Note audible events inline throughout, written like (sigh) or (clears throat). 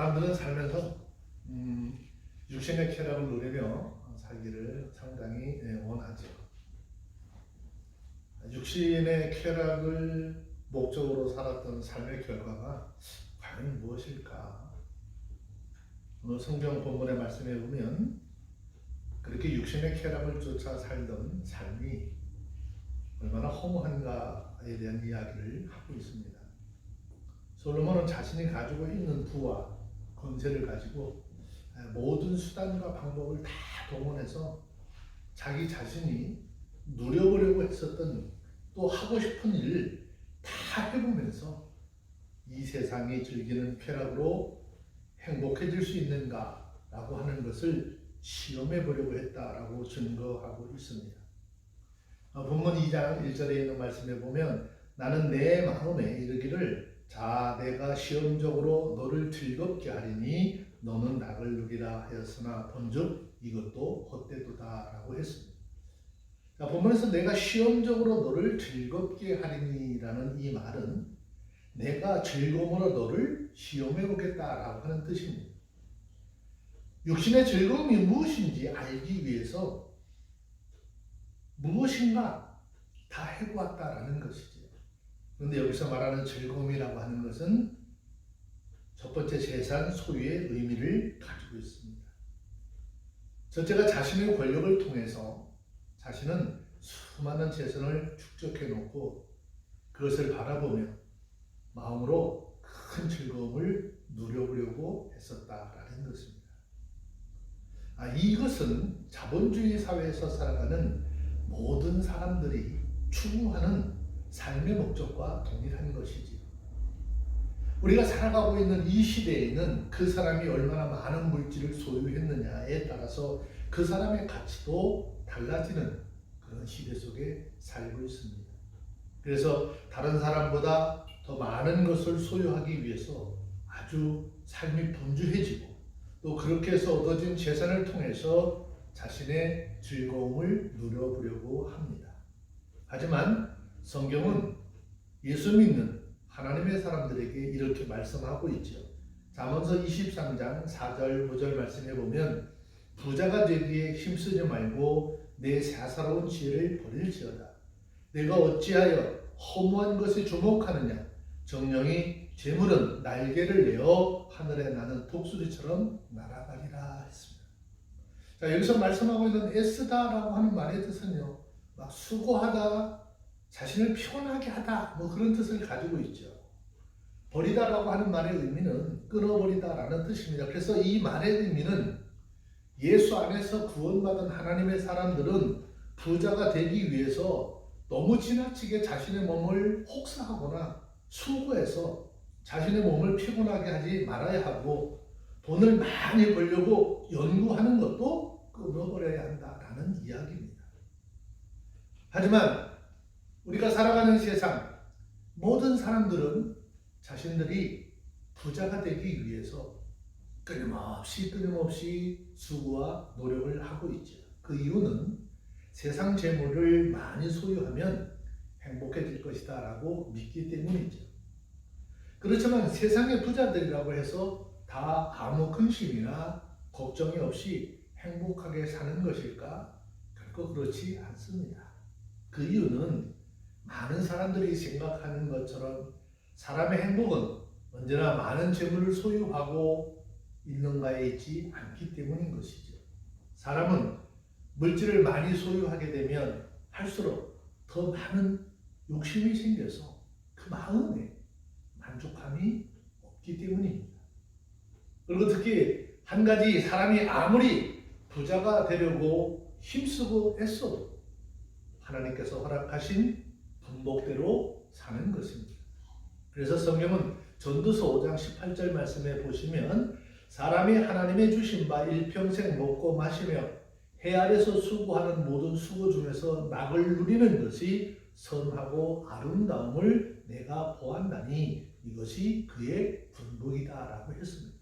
사람들은 살면서 음, 육신의 쾌락을 누리며 살기를 상당히 예, 원하죠. 육신의 쾌락을 목적으로 살았던 삶의 결과가 과연 무엇일까? 오늘 성경 본문의 말씀에 보면 그렇게 육신의 쾌락을 쫓아 살던 삶이 얼마나 허무한가에 대한 이야기를 하고 있습니다. 솔로몬은 자신이 가지고 있는 부와 권세를 가지고 모든 수단과 방법을 다 동원해서 자기 자신이 누려보려고 했었던 또 하고 싶은 일을 다 해보면서 이 세상이 즐기는 쾌락으로 행복해질 수 있는가라고 하는 것을 시험해 보려고 했다라고 증거하고 있습니다. 어, 본문 2장 1절에 있는 말씀에 보면 나는 내 마음에 이르기를 자 내가 시험적으로 너를 즐겁게 하리니 너는 낙을 누리라 하였으나 본즉 이것도 헛되도다라고 했습니다. 자, 본문에서 내가 시험적으로 너를 즐겁게 하리니라는 이 말은 내가 즐거움으로 너를 시험해 보겠다라고 하는 뜻입니다. 육신의 즐거움이 무엇인지 알기 위해서 무엇인가 다 해보았다라는 것이죠. 그런데 여기서 말하는 즐거움이라고 하는 것은 첫 번째 재산 소유의 의미를 가지고 있습니다. 첫째가 자신의 권력을 통해서 자신은 수많은 재산을 축적해 놓고 그것을 바라보며 마음으로 큰 즐거움을 누려보려고 했었다라는 것입니다. 아, 이것은 자본주의 사회에서 살아가는 모든 사람들이 추구하는 삶의 목적과 동일한 것이지요. 우리가 살아가고 있는 이 시대에는 그 사람이 얼마나 많은 물질을 소유했느냐에 따라서 그 사람의 가치도 달라지는 그런 시대 속에 살고 있습니다. 그래서 다른 사람보다 더 많은 것을 소유하기 위해서 아주 삶이 분주해지고 또 그렇게 해서 얻어진 재산을 통해서 자신의 즐거움을 누려보려고 합니다. 하지만 성경은 예수 믿는 하나님의 사람들에게 이렇게 말씀하고 있죠. 잠언서 23장 4절 5절 말씀해 보면 부자가 되기에 힘쓰지 말고 내 사사로운 지혜를 버릴지어다. 내가 어찌하여 허무한 것에 주목하느냐? 정령이 재물은 날개를 내어 하늘에 나는 독수리처럼 날아가리라 했습니다. 자 여기서 말씀하고 있는 애쓰다라고 하는 말의 뜻은요, 막 수고하다, 자신을 피곤하게 하다, 뭐 그런 뜻을 가지고 있죠. 버리다라고 하는 말의 의미는 끊어버리다라는 뜻입니다. 그래서 이 말의 의미는 예수 안에서 구원받은 하나님의 사람들은 부자가 되기 위해서 너무 지나치게 자신의 몸을 혹사하거나 수고해서 자신의 몸을 피곤하게 하지 말아야 하고 돈을 많이 벌려고 연구하는 것도 끊어버려야 한다라는 이야기입니다. 하지만 우리가 살아가는 세상 모든 사람들은 자신들이 부자가 되기 위해서 끊임없이 끊임없이 수고와 노력을 하고 있죠. 그 이유는 세상 재물을 많이 소유하면 행복해질 것이다 라고 믿기 때문이죠. 그렇지만 세상의 부자들이라고 해서 다 아무 근심이나 걱정이 없이 행복하게 사는 것일까? 결코 그렇지 않습니다. 그 이유는 많은 사람들이 생각하는 것처럼 사람의 행복은 언제나 많은 재물을 소유하고 있는가에 있지 않기 때문인 것이죠. 사람은 물질을 많이 소유하게 되면 할수록 더 많은 욕심이 생겨서 그 마음에 만족함이 없기 때문입니다. 그리고 특히 한 가지 사람이 아무리 부자가 되려고 힘쓰고 애써도 하나님께서 허락하신 분복대로 사는 것입니다. 그래서 성경은 전도서 5장 18절 말씀에 보시면 사람이 하나님의 주신 바 일평생 먹고 마시며 해 아래서 수고하는 모든 수고 중에서 낙을 누리는 것이 선하고 아름다움을 내가 보았나니 이것이 그의 분복이다라고 했습니다.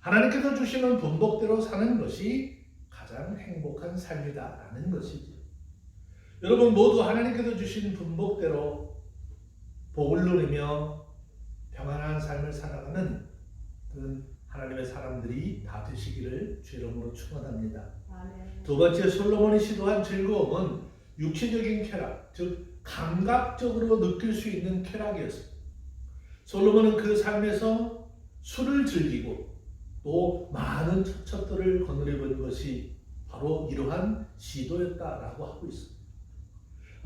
하나님께서 주시는 분복대로 사는 것이 가장 행복한 삶이다라는 것이죠. 여러분 모두 하나님께서 주신 분복대로 복을 누리며 평안한 삶을 살아가는 그런 하나님의 사람들이 다 되시기를 주 이름으로 축원합니다. 두 번째 솔로몬이 시도한 즐거움은 육체적인 쾌락, 즉 감각적으로 느낄 수 있는 쾌락이었습니다. 솔로몬은 그 삶에서 술을 즐기고 또 많은 처첩들을 거느려본 것이 바로 이러한 시도였다라고 하고 있습니다.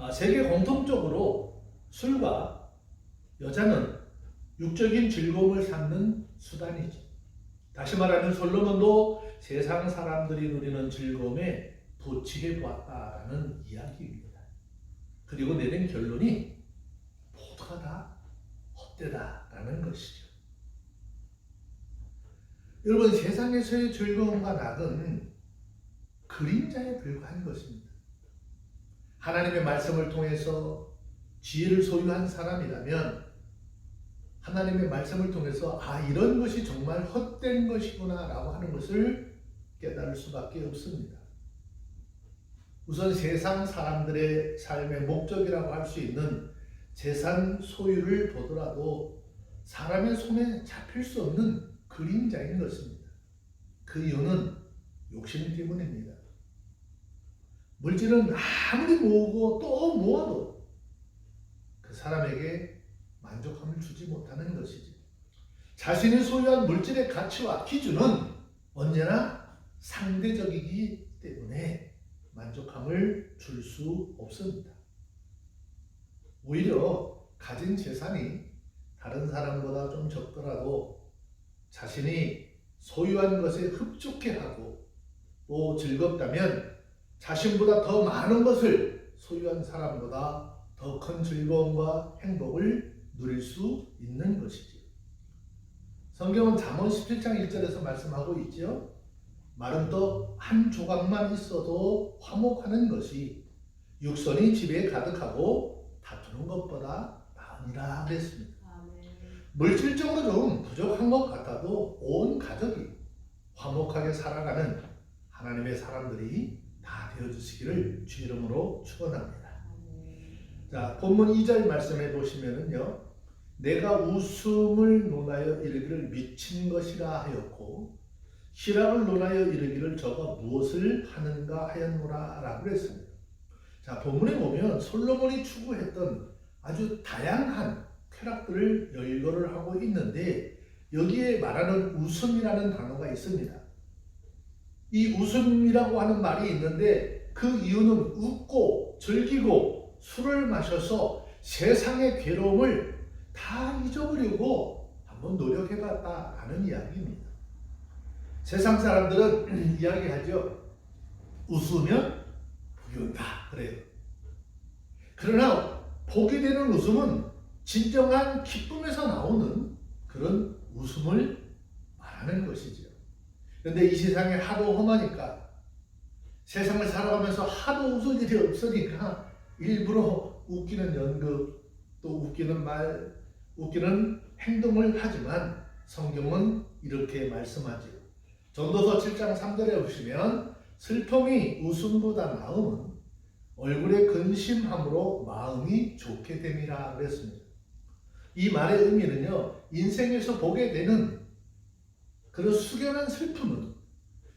아, 세계 공통적으로 술과 여자는 육적인 즐거움을 삼는 수단이죠. 다시 말하면 솔로몬도 세상 사람들이 누리는 즐거움에 도치게 보았다라는 이야기입니다. 그리고 내린 결론이 모두가 다 헛되다라는 것이죠. 여러분 세상에서의 즐거움과 낙은 그림자에 불과한 것입니다. 하나님의 말씀을 통해서 지혜를 소유한 사람이라면 하나님의 말씀을 통해서 아 이런 것이 정말 헛된 것이구나 라고 하는 것을 깨달을 수밖에 없습니다. 우선 세상 사람들의 삶의 목적이라고 할 수 있는 재산 소유를 보더라도 사람의 손에 잡힐 수 없는 그림자인 것입니다. 그 이유는 욕심 때문입니다. 물질은 아무리 모으고 또 모아도 그 사람에게 만족함을 주지 못하는 것이지. 자신이 소유한 물질의 가치와 기준은 언제나 상대적이기 때문에 만족함을 줄 수 없습니다. 오히려 가진 재산이 다른 사람보다 좀 적더라도 자신이 소유한 것에 흡족해하고 또 즐겁다면 자신보다 더 많은 것을 소유한 사람보다 더 큰 즐거움과 행복을 누릴 수 있는 것이지. 성경은 잠언 17장 1절에서 말씀하고 있죠. 마른 떡 한 조각만 있어도 화목하는 것이 육선이 집에 가득하고 다투는 것보다 나으니라 그랬습니다. 물질적으로 좀 부족한 것 같아도 온 가족이 화목하게 살아가는 하나님의 사람들이 다 되어주시기를 주 이름으로 축원합니다. 자 본문 2절 말씀해 보시면은요 내가 웃음을 논하여 이르기를 미친 것이라 하였고 희락을 논하여 이르기를 저가 무엇을 하는가 하였노라 라고 했습니다. 자 본문에 보면 솔로몬이 추구했던 아주 다양한 쾌락들을 열거를 하고 있는데 여기에 말하는 웃음이라는 단어가 있습니다. 이 웃음이라고 하는 말이 있는데 그 이유는 웃고 즐기고 술을 마셔서 세상의 괴로움을 다 잊어버리고 한번 노력해봤다라는 이야기입니다. 세상 사람들은 (clears throat) 이야기하죠. 웃으면 복이 온다 그래요. 그러나 복이 되는 웃음은 진정한 기쁨에서 나오는 그런 웃음을 말하는 것이죠. 그런데 이 세상에 하도 험하니까 세상을 살아가면서 하도 웃을 일이 없으니까 일부러 웃기는 연극 또 웃기는 말 웃기는 행동을 하지만 성경은 이렇게 말씀하죠. 전도서 7장 3절에 보시면 슬픔이 웃음보다 나음은 얼굴에 근심함으로 마음이 좋게 됨이라 그랬습니다. 이 말의 의미는요. 인생에서 보게 되는 그런 숙연한 슬픔은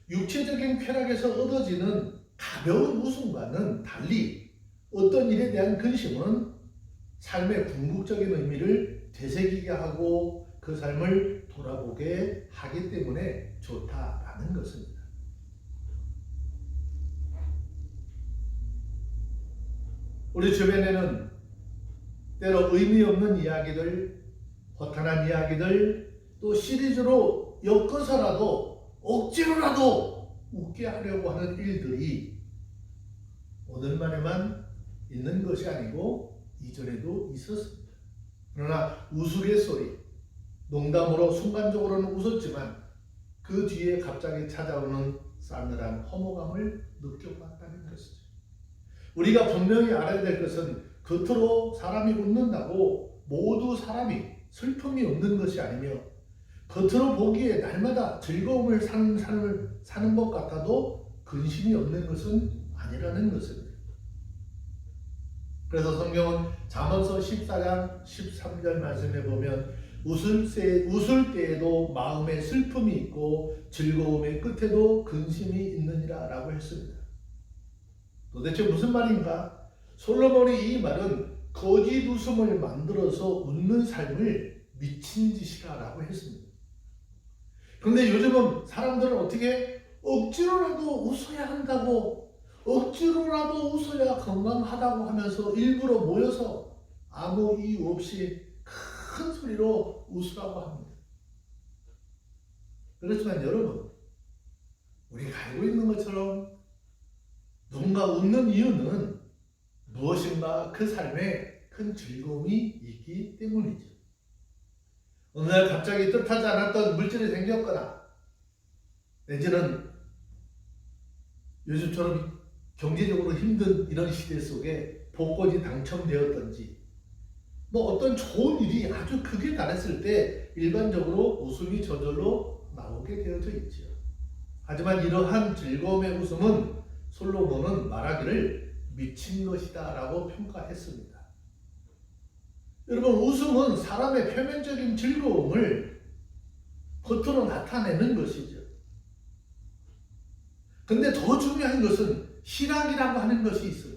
육체적인 쾌락에서 얻어지는 가벼운 웃음과는 달리 어떤 일에 대한 근심은 삶의 궁극적인 의미를 되새기게 하고 그 삶을 돌아보게 하기 때문에 좋다라는 것입니다. 우리 주변에는 때로 의미 없는 이야기들, 허탄한 이야기들, 또 시리즈로 엮어서라도 억지로라도 웃게 하려고 하는 일들이 오늘만에만 있는 것이 아니고 이전에도 있었습니다. 그러나 우스갯소리, 농담으로 순간적으로는 웃었지만 그 뒤에 갑자기 찾아오는 싸늘한 허무감을 느껴봤다는 것이죠. 우리가 분명히 알아야 될 것은 겉으로 사람이 웃는다고 모두 사람이 슬픔이 없는 것이 아니며 겉으로 보기에 날마다 즐거움을 사는 삶을 사는 것 같아도 근심이 없는 것은 아니라는 것입니다. 그래서 성경은 잠언서 14장 13절 말씀에 보면 웃을, 때, 웃을 때에도 마음에 슬픔이 있고 즐거움의 끝에도 근심이 있느니라 라고 했습니다. 도대체 무슨 말인가? 솔로몬이 이 말은 거짓 웃음을 만들어서 웃는 삶을 미친 짓이라 라고 했습니다. 그런데 요즘은 사람들은 어떻게 억지로라도 웃어야 한다고 억지로라도 웃어야 건강하다고 하면서 일부러 모여서 아무 이유 없이 큰 소리로 웃으라고 합니다. 그렇지만 여러분, 우리가 알고 있는 것처럼 누군가 웃는 이유는 무엇인가 그 삶에 큰 즐거움이 있기 때문이죠. 어느 날 갑자기 뜻하지 않았던 물질이 생겼거나 내지는 요즘처럼 경제적으로 힘든 이런 시대 속에 복권이 당첨되었던지 뭐 어떤 좋은 일이 아주 크게 달했을 때 일반적으로 웃음이 저절로 나오게 되어져 있죠. 하지만 이러한 즐거움의 웃음은 솔로몬은 말하기를 미친 것이다 라고 평가했습니다. 여러분 웃음은 사람의 표면적인 즐거움을 겉으로 나타내는 것이죠. 근데 더 중요한 것은 희락이라고 하는 것이 있어요.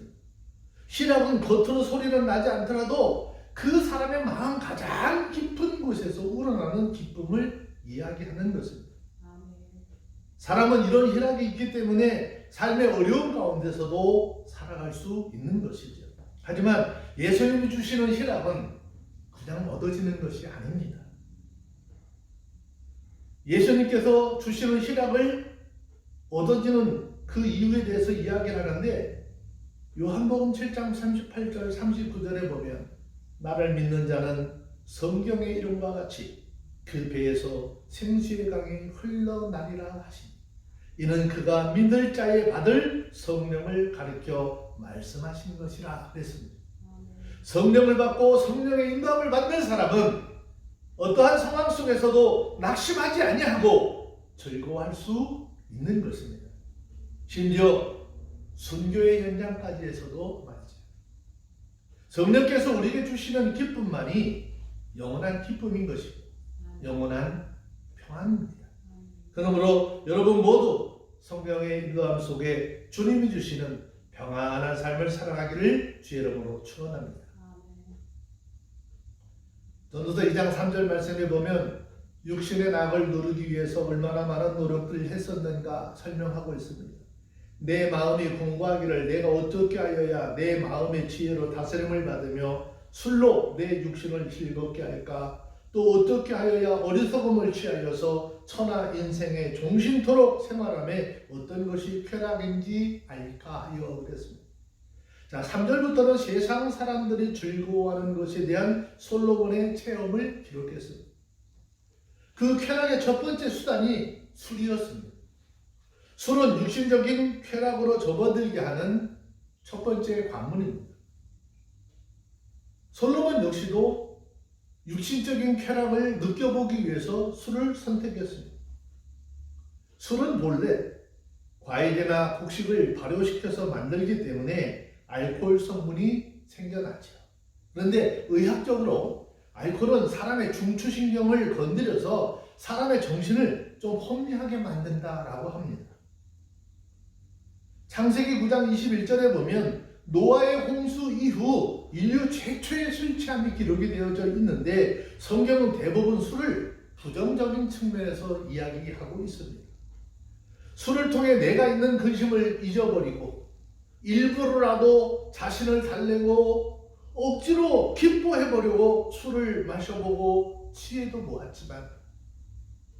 희락은 겉으로 소리는 나지 않더라도 그 사람의 마음 가장 깊은 곳에서 우러나는 기쁨을 이야기하는 것입니다. 사람은 이런 희락이 있기 때문에 삶의 어려운 가운데서도 살아갈 수 있는 것이죠. 하지만 예수님이 주시는 희락은 그냥 얻어지는 것이 아닙니다. 예수님께서 주시는 희락을 얻어지는 그 이유에 대해서 이야기를 하는데 요한복음 7장 38절 39절에 보면 나를 믿는 자는 성경의 이름과 같이 그 배에서 생수의 강이 흘러나리라 하시니 이는 그가 믿을 자에 받을 성령을 가르쳐 말씀하신 것이라 그랬습니다. 성령을 받고 성령의 인도함을 받는 사람은 어떠한 상황 속에서도 낙심하지 아니하고 즐거워할 수 있는 것입니다. 심지어 순교의 현장까지에서도 말이죠. 성령께서 우리에게 주시는 기쁨만이 영원한 기쁨인 것이고 영원한 평안입니다. 그러므로 여러분 모두 성령의 인도함 속에 주님이 주시는 평안한 삶을 살아가기를 주의 이름으로 축원합니다. 전도서 2장 3절 말씀에 보면 육신의 낙을 누르기 위해서 얼마나 많은 노력들을 했었는가 설명하고 있습니다. 내 마음이 공부하기를 내가 어떻게 하여야 내 마음의 지혜로 다스림을 받으며 술로 내 육신을 즐겁게 할까? 또 어떻게 하여야 어리석음을 취하여서 천하 인생의 종신토록 생활함에 어떤 것이 쾌락인지 알까 하여 그랬습니다. 자, 3절부터는 세상 사람들이 즐거워하는 것에 대한 솔로몬의 체험을 기록했습니다. 그 쾌락의 첫 번째 수단이 술이었습니다. 술은 육신적인 쾌락으로 접어들게 하는 첫 번째 관문입니다. 솔로몬 역시도 육신적인 쾌락을 느껴보기 위해서 술을 선택했습니다. 술은 본래 과일이나 곡식을 발효시켜서 만들기 때문에 알코올 성분이 생겨나죠. 그런데 의학적으로 알코올은 사람의 중추신경을 건드려서 사람의 정신을 좀 혼미하게 만든다라고 합니다. 창세기 9장 21절에 보면 노아의 홍수 이후 인류 최초의 술 취함이 기록이 되어져 있는데 성경은 대부분 술을 부정적인 측면에서 이야기하고 있습니다. 술을 통해 내가 있는 근심을 잊어버리고 일부러라도 자신을 달래고 억지로 기뻐해보려고 술을 마셔보고 취해도 모았지만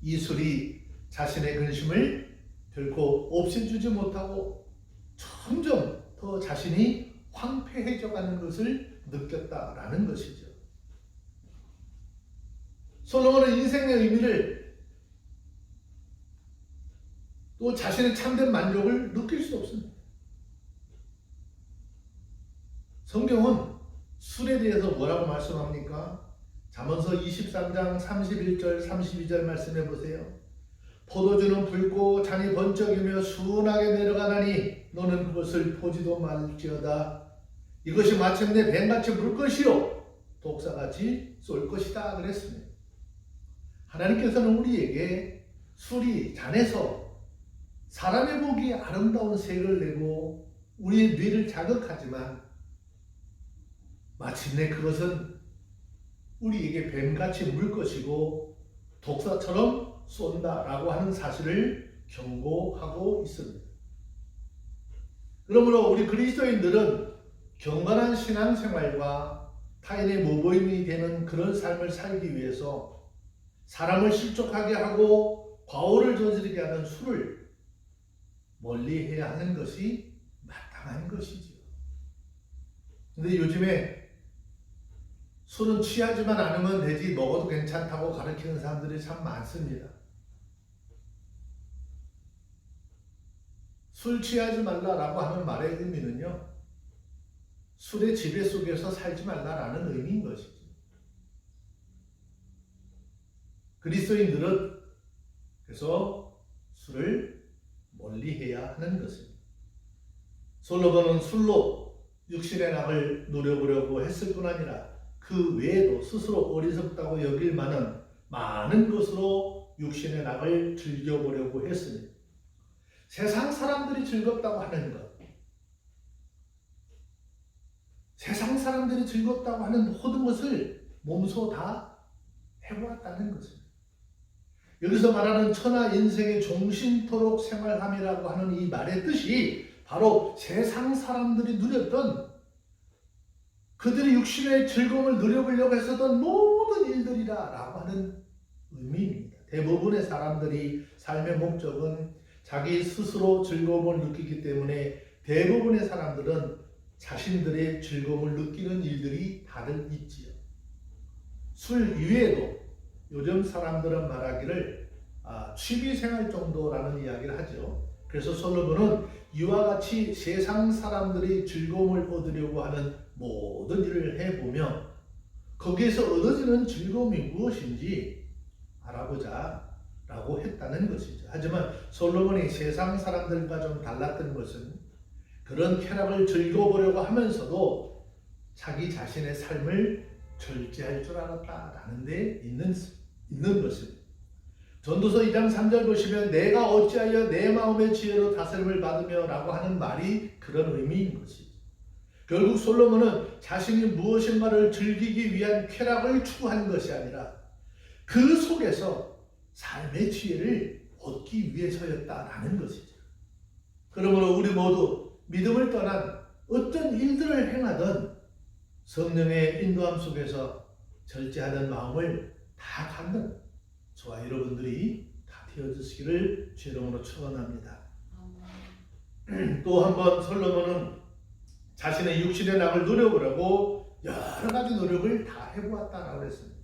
이 술이 자신의 근심을 결코 없애주지 못하고 점점 더 자신이 황폐해져 가는 것을 느꼈다라는 것이죠. 솔로몬은 인생의 의미를 또 자신의 참된 만족을 느낄 수 없습니다. 성경은 술에 대해서 뭐라고 말씀합니까? 잠언서 23장 31절 32절 말씀해 보세요. 포도주는 붉고 잔이 번쩍이며 순하게 내려가나니 너는 그것을 보지도 말지어다. 이것이 마침내 뱀같이 물 것이요 독사같이 쏠 것이다 그랬습니다. 하나님께서는 우리에게 술이 잔에서 사람의 보기에 아름다운 색을 내고 우리의 뇌를 자극하지만 마침내 그것은 우리에게 뱀같이 물 것이고 독사처럼 쏜다라고 하는 사실을 경고하고 있습니다. 그러므로 우리 그리스도인들은 경건한 신앙생활과 타인의 모범이 되는 그런 삶을 살기 위해서 사람을 실족하게 하고 과오를 저지르게 하는 술을 멀리 해야 하는 것이 마땅한 것이지요. 근데 요즘에 술은 취하지만 않으면 되지 먹어도 괜찮다고 가르치는 사람들이 참 많습니다. 술 취하지 말라라고 하는 말의 의미는요. 술의 지배 속에서 살지 말라라는 의미인 것이죠. 그리스도인들은 그래서 술을 멀리해야 하는 것입니다. 솔로몬은 술로 육신의 낙을 누려보려고 했을 뿐 아니라 그 외에도 스스로 어리석다고 여길 만한 많은 것으로 육신의 낙을 즐겨보려고 했으니 세상 사람들이 즐겁다고 하는 것 세상 사람들이 즐겁다고 하는 모든 것을 몸소 다 해보았다는 것입니다. 여기서 말하는 천하 인생의 종신토록 생활함이라고 하는 이 말의 뜻이 바로 세상 사람들이 누렸던 그들이 육신의 즐거움을 누려보려고 했었던 모든 일들이라 라고 하는 의미입니다. 대부분의 사람들이 삶의 목적은 자기 스스로 즐거움을 느끼기 때문에 대부분의 사람들은 자신들의 즐거움을 느끼는 일들이 다들 있지요. 술 이외에도 요즘 사람들은 말하기를 아, 취미생활 정도라는 이야기를 하죠. 그래서 솔로몬은 이와 같이 세상 사람들이 즐거움을 얻으려고 하는 모든 일을 해보며 거기에서 얻어지는 즐거움이 무엇인지 알아보자 라고 했다는 것이죠. 하지만 솔로몬이 세상 사람들과 좀 달랐던 것은 그런 쾌락을 즐겨보려고 하면서도 자기 자신의 삶을 절제할 줄 알았다라는 데 있는, 있는 것입니다. 전도서 2장 3절 보시면 내가 어찌하여 내 마음의 지혜로 다스림을 받으며 라고 하는 말이 그런 의미인 것이죠. 결국 솔로몬은 자신이 무엇인가를 즐기기 위한 쾌락을 추구한 것이 아니라 그 속에서 삶의 지혜를 얻기 위해서였다라는 것이죠. 그러므로 우리 모두 믿음을 떠난 어떤 일들을 행하던 성령의 인도함 속에서 절제하는 마음을 다 갖는 저와 여러분들이 다 되어주시기를 주름으로 축원합니다. (clears throat) 또 한 번 솔로몬은 자신의 육신의 낙을 누려보려고 여러 가지 노력을 다 해보았다라고 했습니다.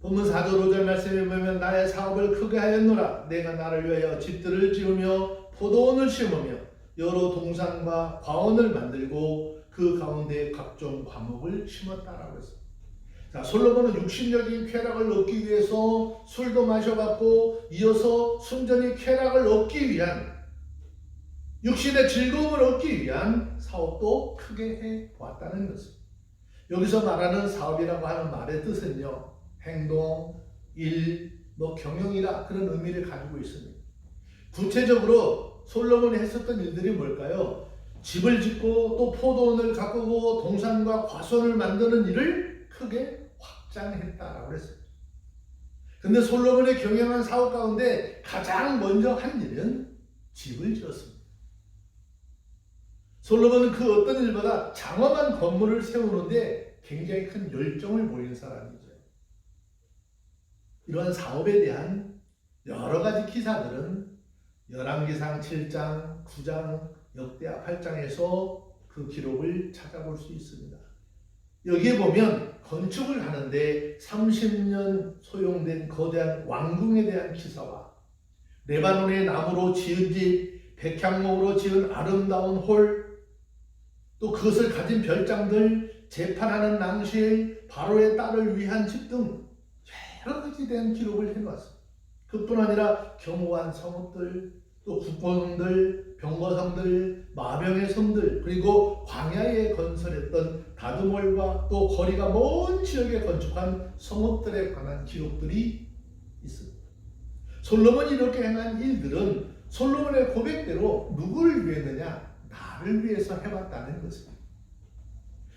본문 4절 5절 말씀에 보면 나의 사업을 크게 하였노라 내가 나를 위하여 집들을 지으며 포도원을 심으며 여러 동산과 과원을 만들고 그 가운데 각종 과목을 심었다라고 했습니다. 자, 솔로몬은 육신적인 쾌락을 얻기 위해서 술도 마셔봤고 이어서 순전히 쾌락을 얻기 위한 육신의 즐거움을 얻기 위한 사업도 크게 해 보았다는 것입니다. 여기서 말하는 사업이라고 하는 말의 뜻은요, 행동, 일, 뭐 경영이라 그런 의미를 가지고 있습니다. 구체적으로 솔로몬이 했었던 일들이 뭘까요? 집을 짓고 또 포도원을 가꾸고 동산과 과수원을 만드는 일을 크게 확장했다라고 했어요. 근데 솔로몬의 경영한 사업 가운데 가장 먼저 한 일은 집을 지었습니다. 솔로몬은 그 어떤 일보다 장엄한 건물을 세우는데 굉장히 큰 열정을 보이는 사람이죠. 이러한 사업에 대한 여러 가지 기사들은 열왕기상 7장, 9장, 역대하 8장에서 그 기록을 찾아볼 수 있습니다. 여기에 보면 건축을 하는데 30년 소용된 거대한 왕궁에 대한 기사와 레바논의 나무로 지은 집, 백향목으로 지은 아름다운 홀, 또 그것을 가진 별장들, 재판하는 낭실, 바로의 딸을 위한 집 등 여러 가지 대한 기록을 해놓았습니다. 그뿐 아니라 경호한 성읍들, 또 국고성들, 병거성들, 마병의 성들 그리고 광야에 건설했던 다두몰과 또 거리가 먼 지역에 건축한 성읍들에 관한 기록들이 있습니다. 솔로몬이 이렇게 행한 일들은 솔로몬의 고백대로 누구를 위했느냐? 나를 위해서 해왔다는 것입니다.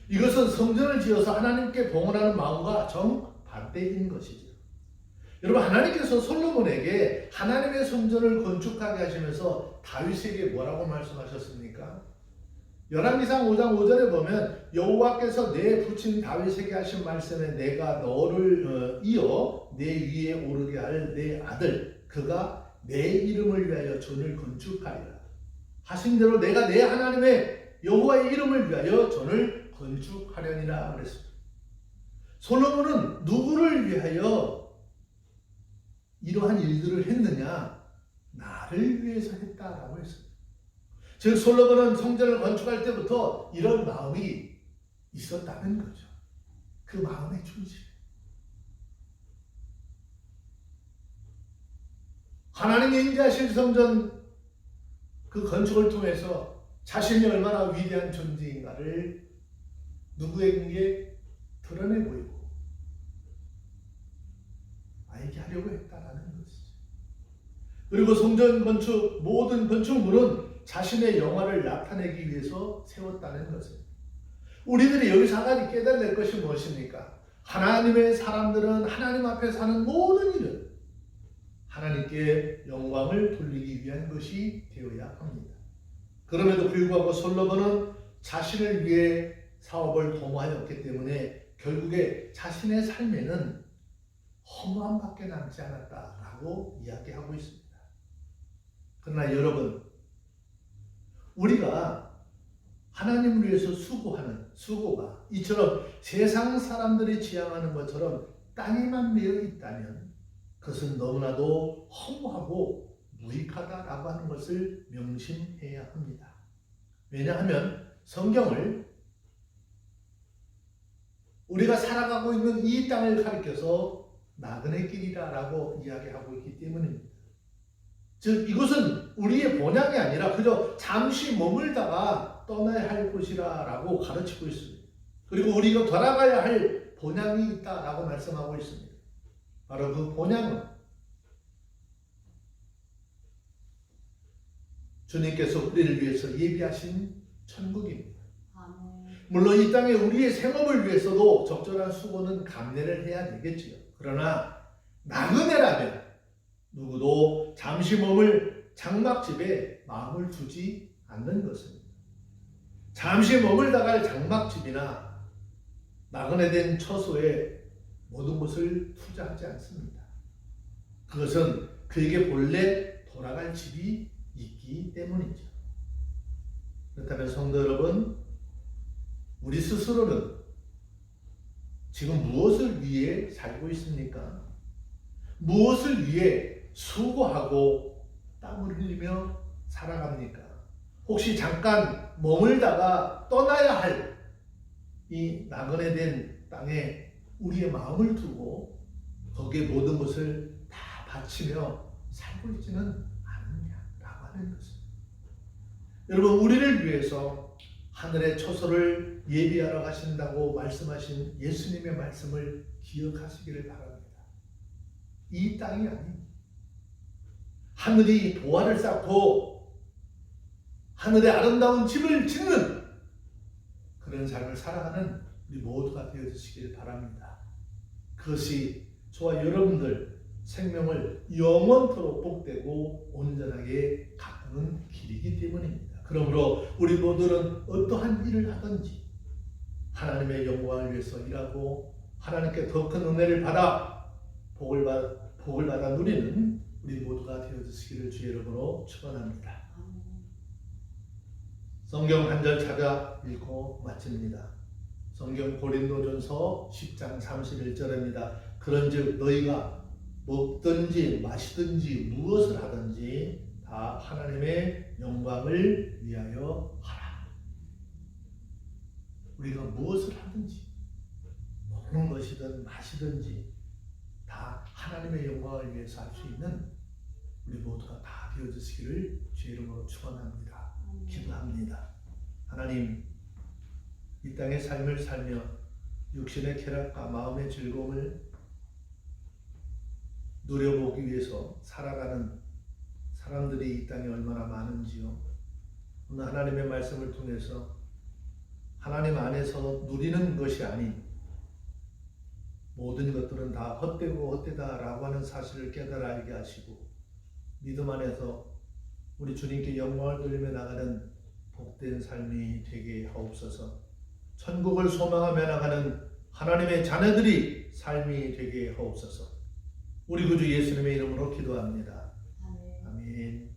이것은 성전을 지어서 하나님께 봉헌하는 마음과 정반대인 것이죠. 여러분 하나님께서 솔로몬에게 하나님의 성전을 건축하게 하시면서 다윗에게 뭐라고 말씀하셨습니까? 열왕기상 5장 5절에 보면 여호와께서 내 부친 다윗에게 하신 말씀에 내가 너를 어, 이어 내 위에 오르게 할 내 아들 그가 내 이름을 위하여 전을 건축하리라 하신 대로 내가 내 하나님의 여호와의 이름을 위하여 전을 건축하려니라 그랬습니다. 솔로몬은 누구를 위하여 이러한 일들을 했느냐? 나를 위해서 했다라고 했습니다. 즉 솔로몬은 성전을 건축할 때부터 이런 마음이 있었다는 거죠. 그 마음에 충실. 하나님의 인자하신 성전 그 건축을 통해서 자신이 얼마나 위대한 존재인가를 누구에게 드러내 보이고 알게 하려고 했다라는 것이죠. 그리고 성전 건축 모든 건축물은 자신의 영화를 나타내기 위해서 세웠다는 것입니다. 우리들이 여기서 한 가지 깨달을 것이 무엇입니까? 하나님의 사람들은 하나님 앞에 사는 모든 일은 하나님께 영광을 돌리기 위한 것이 되어야 합니다. 그럼에도 불구하고 솔로몬은 자신을 위해 사업을 도모하였기 때문에 결국에 자신의 삶에는 허무함밖에 남지 않았다라고 이야기하고 있습니다. 그러나 여러분, 우리가 하나님을 위해서 수고하는 수고가 이처럼 세상 사람들이 지향하는 것처럼 땅에만 매여 있다면 그것은 너무나도 허무하고 무익하다라고 하는 것을 명심해야 합니다. 왜냐하면 성경을 우리가 살아가고 있는 이 땅을 가리켜서 나그네 길이라라고 이야기하고 있기 때문입니다. 즉 이것은 우리의 본향이 아니라 그저 잠시 머물다가 떠나야 할 곳이라라고 가르치고 있습니다. 그리고 우리가 돌아가야 할 본향이 있다라고 말씀하고 있습니다. 바로 그 본향은 주님께서 우리를 위해서 예비하신 천국입니다. 물론 이 땅에 우리의 생업을 위해서도 적절한 수고는 감내를 해야 되겠지요. 그러나 나그네라면 누구도 잠시 머물 장막집에 마음을 두지 않는 것입니다. 잠시 머물다갈 장막집이나 나그네된 처소에 모든 것을 투자하지 않습니다. 그것은 그에게 본래 돌아갈 집이 있기 때문이죠. 그렇다면 성도 여러분, 우리 스스로는 지금 무엇을 위해 살고 있습니까? 무엇을 위해 수고하고 땀을 흘리며 살아갑니까? 혹시 잠깐 머물다가 떠나야 할이 나그네 된 땅에 우리의 마음을 두고 거기에 모든 것을 다 바치며 살고 있지는 하는 것입니다. 여러분 우리를 위해서 하늘의 초소를 예비하러 가신다고 말씀하신 예수님의 말씀을 기억하시기를 바랍니다. 이 땅이 아닙니다. 하늘이 보화를 쌓고 하늘의 아름다운 집을 짓는 그런 삶을 살아가는 우리 모두가 되어주시길 바랍니다. 그것이 저와 여러분들 생명을 영원토록 복되고 온전하게 가꾸는 길이기 때문입니다. 그러므로 우리 모두는 어떠한 일을 하든지 하나님의 영광을 위해서 일하고 하나님께 더 큰 은혜를 받아 복을 받 복을 받아 누리는 우리 모두가 되어 주시기를 주의 이름으로 축원합니다. 성경 한 절 찾아 읽고 마칩니다. 성경 고린도전서 10장 31절입니다. 그런즉 너희가 먹든지 마시든지 무엇을 하든지 다 하나님의 영광을 위하여 하라. 우리가 무엇을 하든지 먹는 것이든 마시든지 다 하나님의 영광을 위해서 할 수 있는 우리 모두가 다 되어주시기를 주의 이름으로 축원합니다. 기도합니다. 하나님 이 땅의 삶을 살며 육신의 쾌락과 마음의 즐거움을 누려보기 위해서 살아가는 사람들이 이 땅에 얼마나 많은지요. 오늘 하나님의 말씀을 통해서 하나님 안에서 누리는 것이 아닌 모든 것들은 다 헛되고 헛되다라고 하는 사실을 깨달아 알게 하시고 믿음 안에서 우리 주님께 영광을 돌리며 나가는 복된 삶이 되게 하옵소서. 천국을 소망하며 나가는 하나님의 자녀들이 삶이 되게 하옵소서. 우리 구주 예수님의 이름으로 기도합니다. 아멘. 아멘.